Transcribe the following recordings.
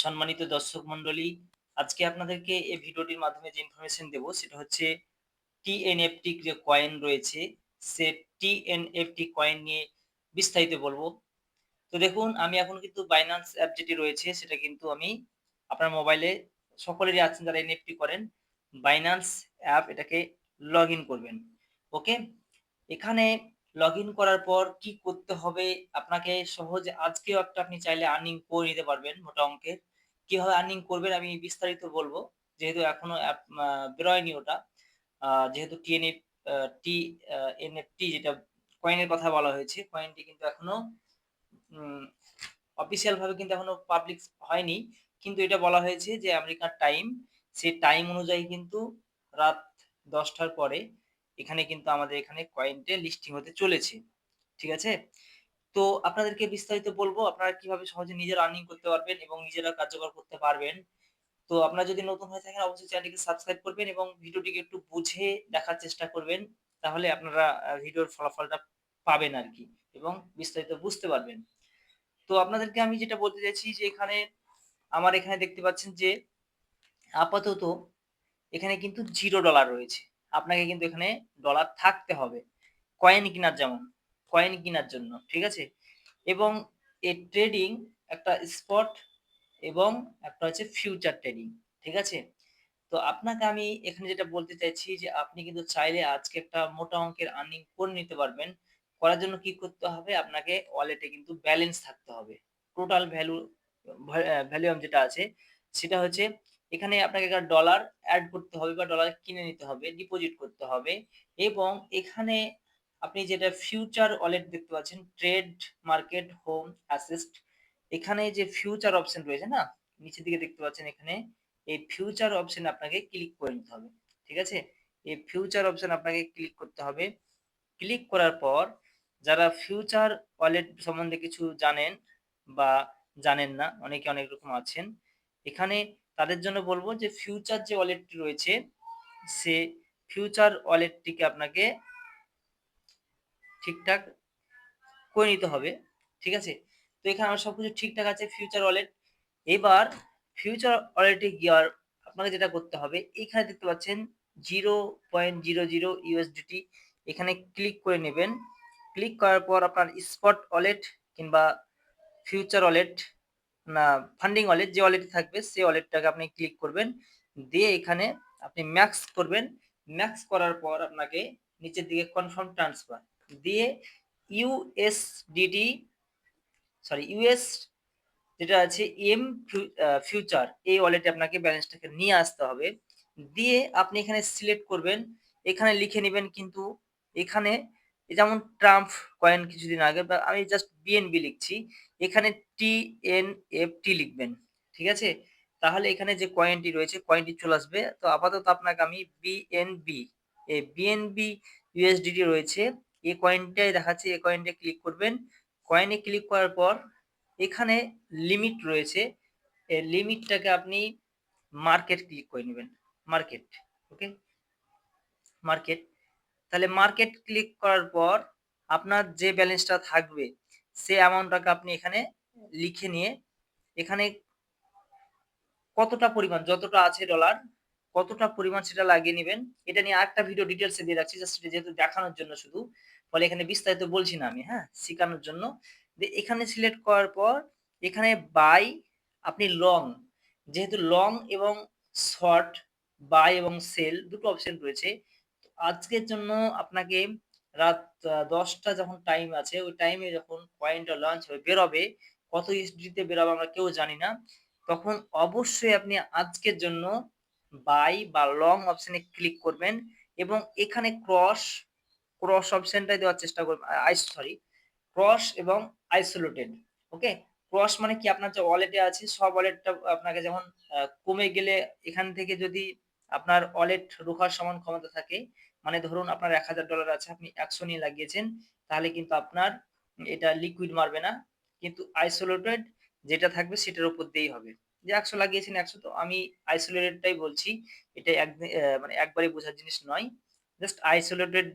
সম্মানিত দর্শক মণ্ডলী, আজকে আপনাদেরকে এই ভিডিওটির মাধ্যমে যে ইনফরমেশন দেব সেটা হচ্ছে টিএনএফটি যে কয়েন রয়েছে, সে টিএনএফটি কয়েন নিয়ে বিস্তারিত বলব। তো দেখুন, আমি এখন কিন্তু বাইন্যান্স অ্যাপ যেটি রয়েছে, সেটা কিন্তু আমি আপনার মোবাইলে সকলেরই আছেন যারা এনএফটি করেন বাইন্যান্স অ্যাপ এটাকে লগ করবেন। ওকে এখানে লগ ইন করার পর কি করতে হবে? আপনাকে সহজে আজকেও একটা আপনি চাইলে আর্নিং করে নিতে পারবেন মোটা অঙ্কের। কীভাবে আর্নিং করবেন আমি বিস্তারিত বলব। যেহেতু এখনও অ্যাপ বেরোয়নি ওটা যেহেতু টিএনএফ টি এনএফটি যেটা কয়েনের কথা বলা হয়েছে কয়েনটি কিন্তু এখনও অফিসিয়াল ভাবে কিন্তু এখনও পাবলিক হয়নি। কিন্তু এটা বলা হয়েছে যে আমেরিকার টাইম সেই টাইম অনুযায়ী কিন্তু রাত দশটার পরে এখানে কিন্তু আমাদের এখানে কয়েনটে লিস্টিং হতে চলেছে, ঠিক আছে? তো আপনাদেরকে বিস্তারিত বলব, আপনারা কীভাবে সহজে নিজের আর্নিং করতে পারবেন এবং নিজেরা কার্যকর করতে পারবেন। তো আপনারা যদি নতুন হয়ে থাকেন, অবশ্যই চ্যানেলটিকে সাবস্ক্রাইব করবেন এবং ভিডিওটিকে একটু বুঝে দেখার চেষ্টা করবেন, তাহলে আপনারা ভিডিওর ফলাফলটা পাবেন আর কি এবং বিস্তারিত বুঝতে পারবেন। তো আপনাদেরকে আমি যেটা বলতে চাইছি যে এখানে আমার এখানে দেখতে পাচ্ছেন যে আপাতত এখানে কিন্তু জিরো ডলার রয়েছে। আপনাকে কিন্তু এখানে ডলার থাকতে হবে। কয়েন কেনার যেমন কয়েন কেনার জন্য, ঠিক আছে? এবং এ ট্রেডিং একটা স্পট এবং একটা হচ্ছে ফিউচার ট্রেডিং ঠিক আছে? তো আপনাকে আমি এখানে যেটা বলতে চাইছি যে, আপনি কিন্তু চাইলে আজকে একটা মোটা অঙ্কের আর্নিং করে নিতে পারবেন। করার জন্য কি করতে হবে? আপনাকে ওয়ালেটে কিন্তু ব্যালেন্স থাকতে হবে। টোটাল ভ্যালু ভ্যালিউম যেটা আছে, সেটা হচ্ছে এখানে আপনাকে একটা ডলার অ্যাড করতে হবে বা ডলার কিনে নিতে হবে ডিপোজিট করতে হবে এবং এখানে আপনি যেটা ফিউচার ওয়ালেট দেখতে পাচ্ছেন ট্রেড মার্কেট হোম অ্যাসিস্ট এখানে যে ফিউচার অপশন রয়েছে না, নিচের দিকে দেখতে পাচ্ছেন এখানে, এই ফিউচার অপশন আপনাকে ক্লিক করে নিতে হবে, ঠিক আছে? এই ফিউচার অপশন আপনাকে ক্লিক করতে হবে ক্লিক করার পর যারা ফিউচার ওয়ালেট সম্বন্ধে কিছু জানেন বা জানেন না, অনেকে অনেক রকম আছেন, এখানে তাদের জন্য বলব যে ফিউচার যে ওয়ালেটটি রয়েছে, সে ফিউচার ওয়ালেটটিকে আপনাকে ঠিকঠাক করে নিতে হবে, ঠিক আছে? তো এখানে আমার সবকিছু ঠিকঠাক আছে ফিউচার ওয়ালেট এবার ফিউচার ওয়ালেটে গিয়ার আপনাকে যেটা করতে হবে, এখানে দেখতে পাচ্ছেন zero point zero zero USDT এখানে ক্লিক করে নেবেন। ক্লিক করার পর আপনার স্পট ওয়ালেট কিংবা ফিউচার ওয়ালেট ফান্ডিং ওয়ালেট যে ওয়ালেট থাকবে সে ওয়ালেটটাকে আপনি ক্লিক করবেন। দিয়ে এখানে আপনি ম্যাক্স করবেন। ম্যাক্স করার পর আপনাকে নিচের দিকে কনফার্ম ট্রান্সফার দিয়ে ইউএসডিটি সরি ইউএস যেটা আছে এম ফিউচার এই ওয়ালেটে আপনাকে ব্যালেন্সটাকে নিয়ে আসতে হবে। দিয়ে আপনি এখানে সিলেক্ট করবেন। এখানে লিখে নেবেন কিন্তু এখানে যেমন ট্রাম্প কয়েন কিছুদিন আগে, বা আমি জাস্ট বিএনবি লিখছি, এখানে টি এন এফ টি লিখবেন, ঠিক আছে? তাহলে এখানে যে কয়েনটি রয়েছে কয়েনটি চলে আসবে। তো আপাতত আপনাকে আমি বিএনবি এই বিএনবি ইউএসডিটি রয়েছে এই কয়েনটাই দেখাচ্ছে এই কয়েনটা ক্লিক করবেন। কয়েনে ক্লিক করার পর এখানে লিমিট রয়েছে, এই লিমিটটাকে আপনি মার্কেট ক্লিক করে নেবেন মার্কেট ওকে মার্কেট তাহলে মার্কেট ক্লিক করার পর আপনার যে ব্যালেন্সটা থাকবে, সে অ্যামাউন্টটাকে আপনি এখানে লিখে নিয়ে, এখানে কতটা পরিমাণ, যতটা আছে ডলার কতটা পরিমাণ সেটা লাগিয়ে নেবেন, এটা নিয়ে আরেকটা ভিডিও ডিটেলসে দিয়ে রাখছি জাস্ট যেহেতু দেখানোর জন্য শুধু, ফলে এখানে বিস্তারিত বলছি না আমি হ্যাঁ শেখানোর জন্য। এখানে সিলেক্ট করার পর, এখানে বাই আপনি লং যেহেতু লং এবং শর্ট বাই এবং সেল দুটো অপশন রয়েছে। আজকের জন্য আপনাকে রাত দশটা যখন টাইম আছে, ওই টাইমে যখন কয়েনটা লঞ্চ হবে বেরোবে, কত ইসডিতে বেরোবে আমরা কেউ জানি না, তখন অবশ্যই আপনি আজকের জন্য বাই বা লং অপশনে ক্লিক করবেন এবং এখানে ক্রস ক্রস অপশনটাই দেওয়ার চেষ্টা করবেন আই সরি ক্রস এবং আইসোলেটেড ওকে ক্রস মানে কি? আপনার যে ওয়ালেটে আছে, সব ওয়ালেটটা আপনাকে যেমন কমে গেলে এখান থেকে যদি আপনার ওয়ালেট রোখার সমান ক্ষমতা থাকে মানে ধরুন আপনার এক হাজার ডলার আছে, আপনি একশো নিয়ে লাগিয়েছেন, তাহলে কিন্তু আপনার এটা লিকুইড মারবে না। কিন্তু আইসোলেটেড যেটা থাকবে সেটার উপর দিয়েই হবে। যে একশো লাগিয়েছেন, একশো তো আমি আইসোলেটেডটাই বলছি, এটা এক মানে একবারে বোঝার জিনিস নয়। জাস্ট আইসোলেটেড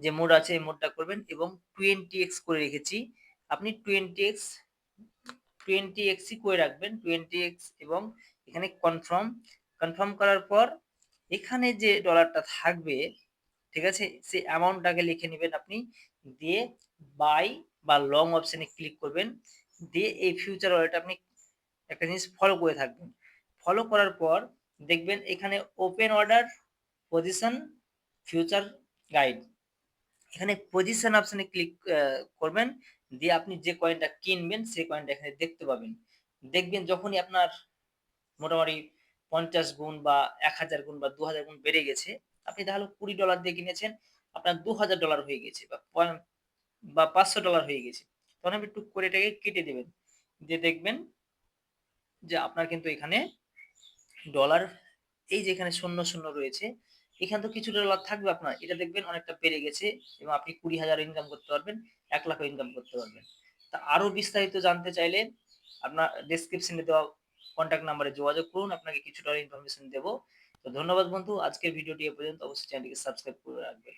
যে মোড আছে, এই মোডটা করবেন এবং টোয়েন্টি এক্স করে রেখেছি। আপনি টোয়েন্টি এক্স টোয়েন্টি এক্সই করে রাখবেন টোয়েন্টি এক্স এবং এখানে কনফার্ম কনফার্ম করার পর এখানে যে ডলারটা থাকবে, ঠিক আছে? সেই অ্যামাউন্টটাকে লিখে নেবেন আপনি। দিয়ে বাই বা লং অপশানে ক্লিক করবেন। দিয়ে এই ফিউচার ওয়ালেট আপনি একটা জিনিস ফলো করে থাকবেন। ফলো করার পর দেখবেন এখানে open order position future guide এখানে পজিশন অপশানে ক্লিক করবেন। দিয়ে আপনি যে কয়েনটা কিনবেন, সেই কয়েনটা এখানে দেখতে পাবেন। দেখবেন যখনই আপনার মোটামুটি পঞ্চাশ গুণ বা এক হাজার গুণ বা দু হাজার গুণ বেড়ে গেছে। আপনি তাহলে কুড়ি ডলার দিয়ে কিনেছেন, আপনার দু হাজার ডলার হয়ে গেছে বা বা পাঁচশো ডলার হয়ে গেছে। তখন আপনি টুক করে এটাকে কেটে দেবেন। দিয়ে দেখবেন যে আপনার কিন্তু এখানে ডলার এই যে এখানে শূন্য শূন্য রয়েছে, এখানে তো কিছু ডলার থাকবে আপনার। এটা দেখবেন অনেকটা বেড়ে গেছে এবং আপনি কুড়ি হাজার ইনকাম করতে পারবেন, এক লাখ ইনকাম করতে পারবেন। তা আরও বিস্তারিত জানতে চাইলে আপনার ডেসক্রিপশনে দেওয়া কন্ট্যাক্ট নাম্বারে যোগাযোগ করুন, আপনাকে কিছুটা ইনফরমেশন দেবো। তো ধন্যবাদ বন্ধু, আজকের ভিডিওটি এ পর্যন্ত। অবশ্যই চ্যানেলটিকে সাবস্ক্রাইব করে রাখবেন।